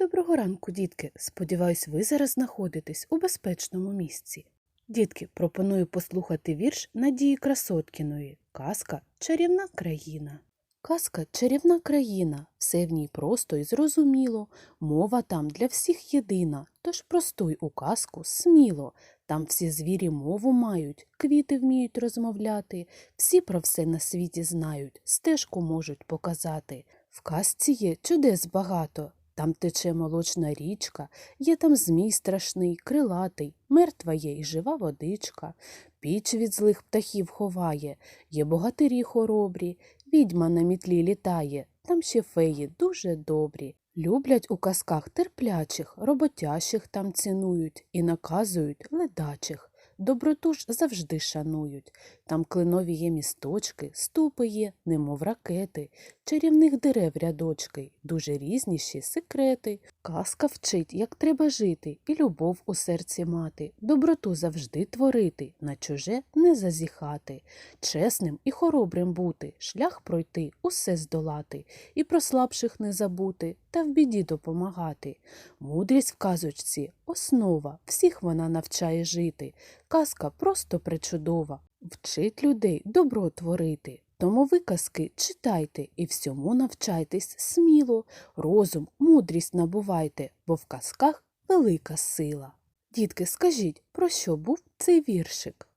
Доброго ранку, дітки. Сподіваюсь, ви зараз знаходитесь у безпечному місці. Дітки, пропоную послухати вірш Надії Красоткіної Казка Чарівна країна. Казка Чарівна країна, все в ній просто і зрозуміло, мова там для всіх єдина, тож простуй у казку сміло. Там всі звірі мову мають, квіти вміють розмовляти, всі про все на світі знають, стежку можуть показати. В казці є чудес багато, там тече молочна річка, є там змій страшний, крилатий, мертва є і жива водичка, піч від злих птахів ховає, є богатирі хоробрі, відьма на мітлі літає, там ще феї дуже добрі. Люблять у казках терплячих, роботящих там цінують і наказують ледачих. Доброту ж завжди шанують. Там клинові є місточки, ступи є, немов ракети, чарівних дерев рядочки, дуже різніші секрети. Казка вчить, як треба жити, і любов у серці мати, доброту завжди творити, на чуже не зазіхати, чесним і хоробрим бути, шлях пройти, усе здолати, і про слабших не забути, та в біді допомагати. Мудрість в казочці основа, всіх вона навчає жити. Казка просто причудова, вчить людей добро творити. Тому ви казки читайте і всьому навчайтесь сміло, розум, мудрість набувайте, бо в казках велика сила. Дітки, скажіть, про що був цей віршик?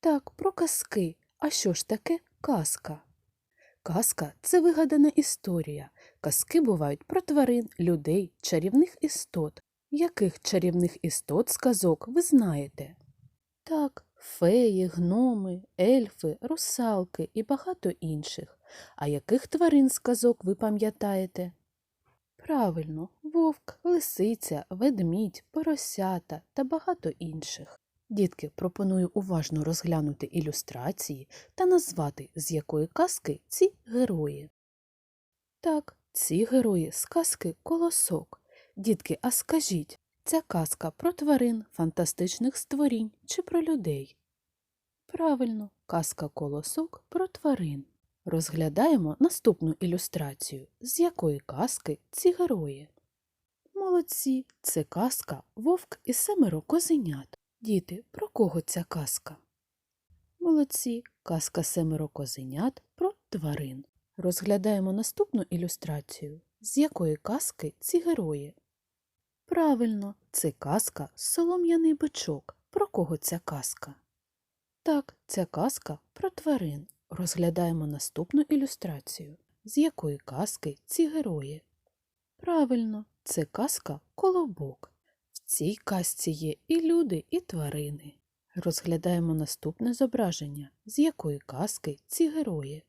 Так, про казки. А що ж таке казка? Казка це вигадана історія. Казки бувають про тварин, людей, чарівних істот. Яких чарівних істот з казок ви знаєте? Так, феї, гноми, ельфи, русалки і багато інших. А яких тварин з казок ви пам'ятаєте? Правильно, вовк, лисиця, ведмідь, поросята та багато інших. Дітки, пропоную уважно розглянути ілюстрації та назвати, з якої казки ці герої. Так, ці герої з казки колосок. Дітки, а скажіть, ця казка про тварин, фантастичних створінь чи про людей? Правильно, казка колосок про тварин. Розглядаємо наступну ілюстрацію, з якої казки ці герої. Молодці, це казка Вовк і семеро козенят. Діти, про кого ця казка? Молодці, казка семеро козенят про тварин. Розглядаємо наступну ілюстрацію, з якої казки ці герої. Правильно, це казка Солом'яний бичок. Про кого ця казка? Так, ця казка про тварин. Розглядаємо наступну ілюстрацію, з якої казки ці герої. Правильно, це казка Колобок. В цій казці є і люди, і тварини. Розглядаємо наступне зображення, з якої казки ці герої.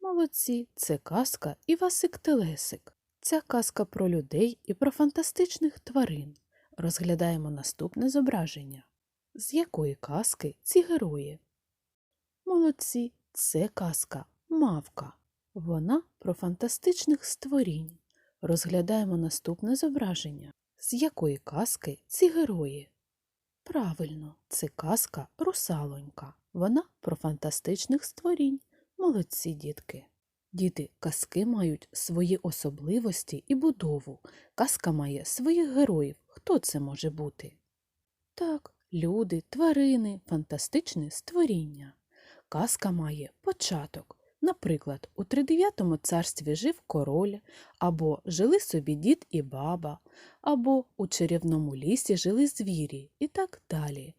Молодці, це казка Івасик Телесик. Ця казка про людей і про фантастичних тварин. Розглядаємо наступне зображення. З якої казки ці герої? Молодці, це казка Мавка. Вона про фантастичних створінь. Розглядаємо наступне зображення. З якої казки ці герої? Правильно, це казка Русалонька. Вона про фантастичних створінь. Молодці дітки. Діти, казки мають свої особливості і будову. Казка має своїх героїв. Хто це може бути? Так, люди, тварини, фантастичне створіння. Казка має початок. Наприклад, у тридев'ятому царстві жив король, або жили собі дід і баба, або у чарівному лісі жили звірі і так далі.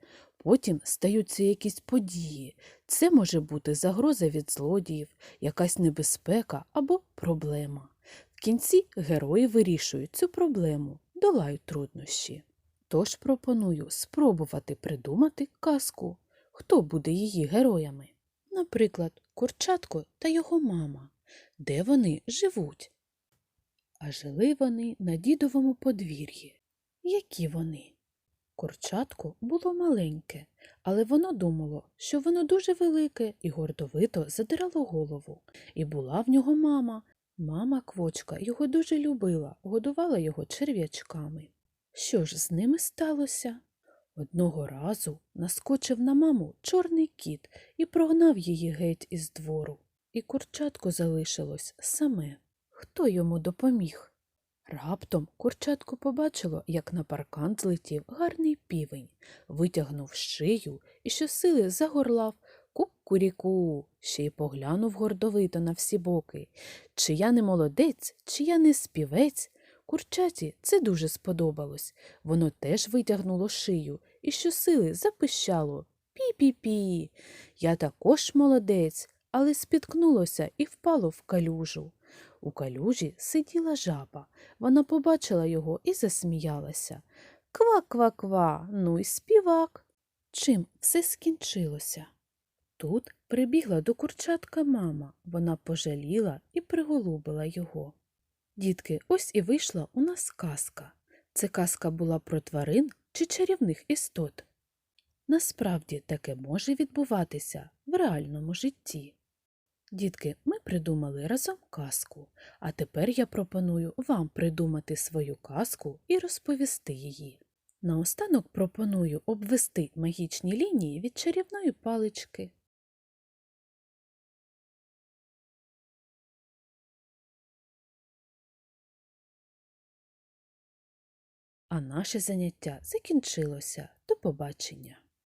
Потім стаються якісь події. Це може бути загроза від злодіїв, якась небезпека або проблема. В кінці герої вирішують цю проблему, долають труднощі. Тож пропоную спробувати придумати казку. Хто буде її героями? Наприклад, Курчатко та його мама. Де вони живуть? А жили вони на дідовому подвір'ї. Які вони? Курчатко було маленьке, але воно думало, що воно дуже велике і гордовито задирало голову. І була в нього мама. Мама квочка його дуже любила, годувала його черв'ячками. Що ж з ними сталося? Одного разу наскочив на маму чорний кіт і прогнав її геть із двору. І курчатко залишилось саме. Хто йому допоміг? Раптом курчатко побачило, як на паркан злетів гарний півень, витягнув шию і щосили загорлав Ку-куріку, ще й поглянув гордовито на всі боки. Чи я не молодець, чи я не співець. Курчаті це дуже сподобалось. Воно теж витягнуло шию і щосили запищало Пі-пі-пі. Я також молодець, але спіткнулося і впало в калюжу. У калюжі сиділа жаба. Вона побачила його і засміялася. Ква-ква-ква, ну й співак. Чим все скінчилося? Тут прибігла до курчатка мама. Вона пожаліла і приголубила його. Дітки, ось і вийшла у нас казка. Це казка була про тварин чи чарівних істот. Насправді таке може відбуватися в реальному житті. Дітки, ми придумали разом казку, а тепер я пропоную вам придумати свою казку і розповісти її. Наостанок пропоную обвести магічні лінії від чарівної палички. А наше заняття закінчилося. До побачення!